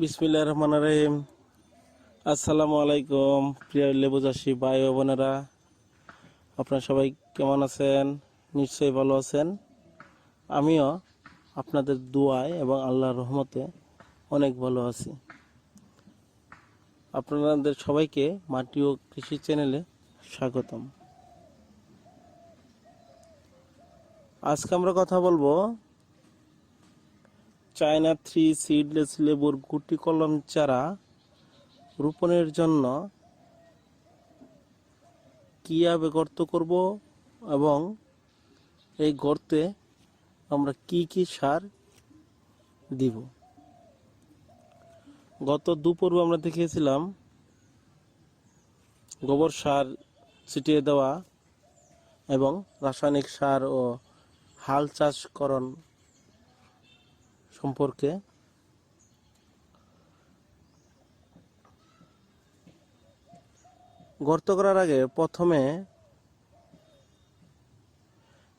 বিসমিল্লাহ রহমান রহিম। আসসালামু আলাইকুম, প্রিয় লেবু চাষি ভাই ও বোনেরা। আপনারা সবাই কেমন আছেন? নিশ্চয়ই ভালো আছেন। আমিও আপনাদের দোয়ায় এবং আল্লাহর রহমতে অনেক ভালো আছি। আপনাদের সবাইকে মাটি ও কৃষি চ্যানেলে স্বাগতম। আজকে আমরা কথা বলব চায়না থ্রি সিডলেস লেবুর গুটি কলম চারা রোপণের জন্য কীভাবে গর্ত করব এবং এই গর্তে আমরা কি কি সার দিব? গত দুপর্ব আমরা দেখিয়েছিলাম গোবর সার ছিটিয়ে দেওয়া এবং রাসায়নিক সার ও হাল চাষকরণ সম্পর্কে। গর্ত করার আগে প্রথমে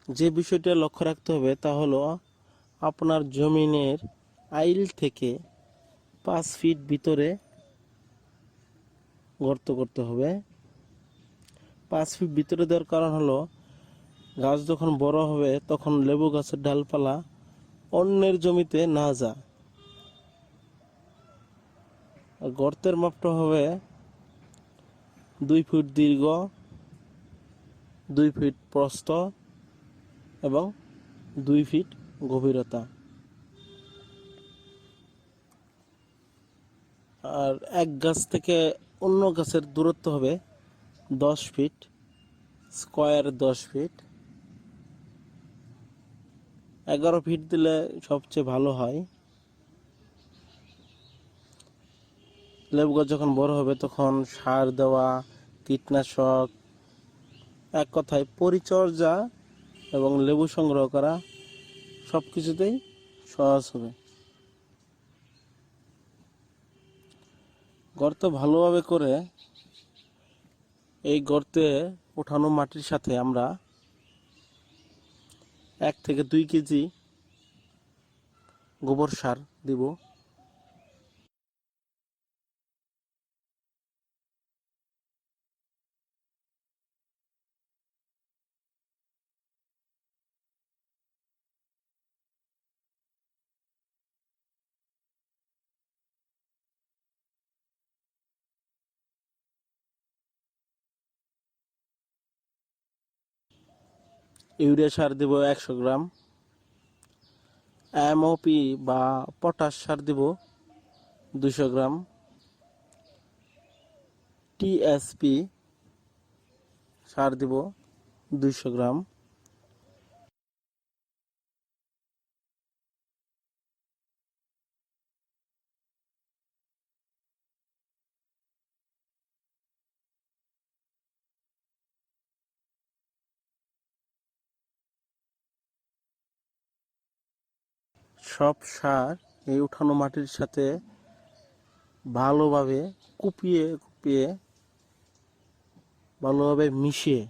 যে বিষয়টা লক্ষ্য রাখতে হবে তা হলো আপনার জমিনের আইল থেকে পাঁচ ফিট ভিতরে গর্ত করতে হবে। পাঁচ ফিট ভিতরে দেওয়ার কারণ হলো গাছ যখন বড় হবে তখন লেবু গাছের ডালপালা অন্যের জমিতে না যা। গর্তের মাপটা হবে দুই ফুট দীর্ঘ, দুই ফিট প্রস্থ এবং দুই ফিট গভীরতা। আর এক গাছ থেকে অন্য গাছের দূরত্ব হবে দশ ফিট, স্কোয়ার দশ ফিট। এগারো ফিট দিলে সবচেয়ে ভালো হয়। লেবু গাছ যখন বড় হবে তখন সার দেওয়া, কীটনাশক, এক কথায় পরিচর্যা এবং লেবু সংগ্রহ করা সব কিছুতেই সহজ হবে। গর্ত ভালোভাবে করে এই গর্তে ওঠানো মাটির সাথে আমরা এক থেকে দুই কেজি গোবর সার দিব। ইউরিয়া সার দেব একশো গ্রাম। এমওপি বা পটাশ সার দেব দুশো গ্রাম। টিএসপি সার দেব দুশো গ্রাম। সব সার এই উঠানো মাটির সাথে ভালোভাবে কুপিয়ে কুপিয়ে ভালোভাবে মিশিয়ে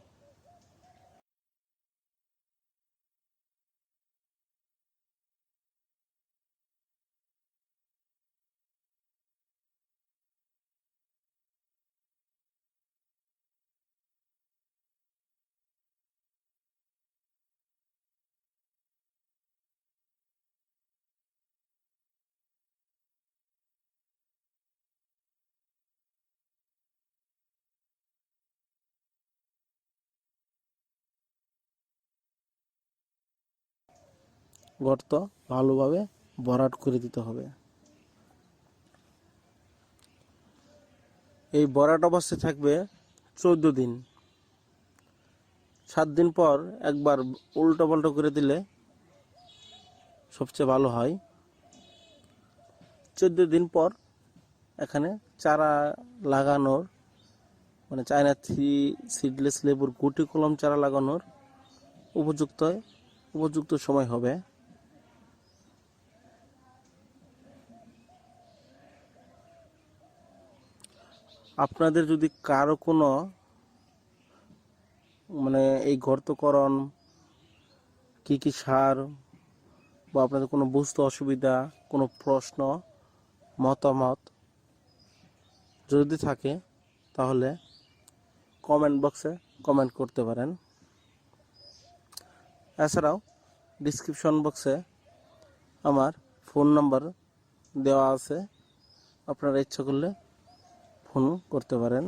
গর্ত ভালোভাবে ভরাট করে দিতে হবে। এই ভরাট অবস্থায় থাকবে চোদ্দ দিন। সাত দিন পর একবার উল্টো পাল্টো করে দিলে সবচেয়ে ভালো হয়। চোদ্দ দিন পর এখানে চারা লাগানোর মানে চায়না থ্রি সিডলেস লেবুর গুটি কলম চারা লাগানোর উপযুক্ত উপযুক্ত সময় হবে। আপনাদের যদি কারও কোনো মানে এই গর্তকরণ কি কি সার বা আপনাদের কোনো বুঝতে অসুবিধা, কোনো প্রশ্ন, মতামত যদি থাকে, তাহলে কমেন্ট বক্সে কমেন্ট করতে পারেন। এছাড়াও ডিসক্রিপশন বক্সে আমার ফোন নাম্বার দেওয়া আছে। আপনারা ইচ্ছা করলে ফোন করতে পারেন।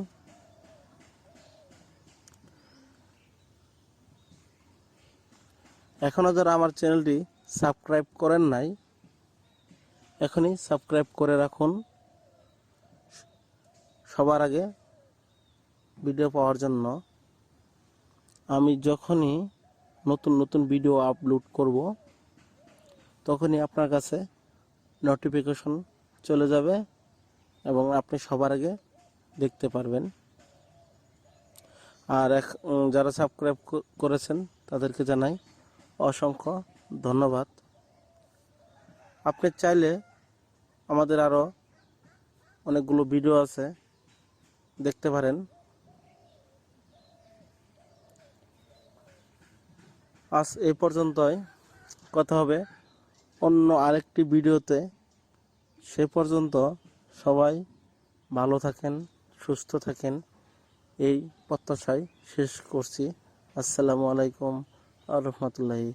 এখনও যারা আমার চ্যানেলটি সাবস্ক্রাইব করেন নাই, এখনই সাবস্ক্রাইব করে রাখুন। সবার আগে ভিডিও পাওয়ার জন্য আমি যখনই নতুন নতুন ভিডিও আপলোড করব, তখনই আপনার কাছে নোটিফিকেশন চলে যাবে এবং আপনি সবার আগে দেখতে পারবেন। আর এক যারা সাবস্ক্রাইব করেছেন, তাদেরকে জানাই অসংখ্য ধন্যবাদ। আপনি চাইলে আমাদের আরও অনেকগুলো ভিডিও আছে, দেখতে পারেন। আজ এই পর্যন্তই। কথা হবে অন্য আরেকটি ভিডিওতে সে পর্যন্ত সবাই ভালো থাকেন। সুস্থ থাকেন। এই প্রত্যাশায় শেষ করছি। আসসালামু আলাইকুম আ রহমতুল্লাহি